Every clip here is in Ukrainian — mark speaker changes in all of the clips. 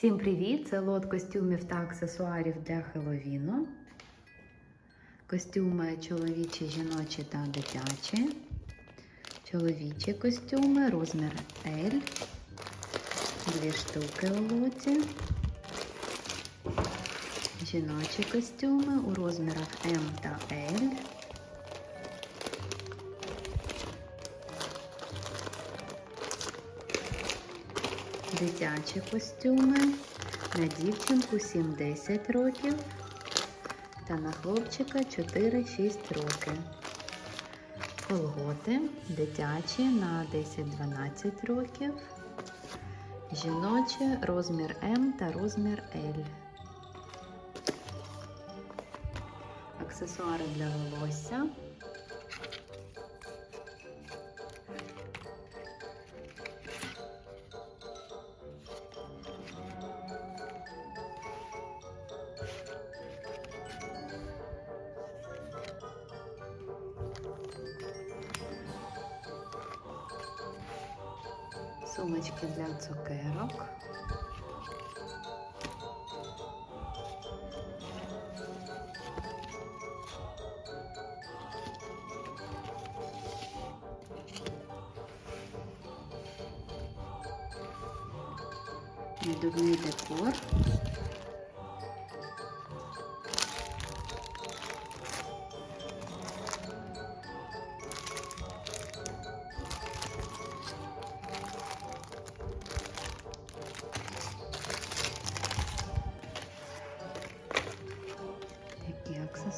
Speaker 1: Всім привіт! Це лот костюмів та аксесуарів для Хеллоуіну. Костюми чоловічі, жіночі та дитячі. Чоловічі костюми, розмір L. Дві штуки у лоті. Жіночі костюми у розмірах М та L. Дитячі костюми на дівчинку 7-10 років та на хлопчика 4-6 років. Колготи дитячі на 10-12 років. Жіночі розмір М та розмір L. Аксесуари для волосся. Сумочки для цукерок. Надувний декор.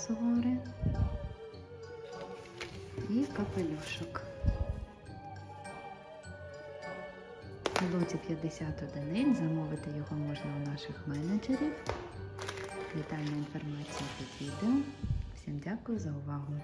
Speaker 1: Аксесуари і капелюшок. У лоті 50 одиниць. Замовити його можна у наших менеджерів. Детальна інформація під відео. Всім дякую за увагу.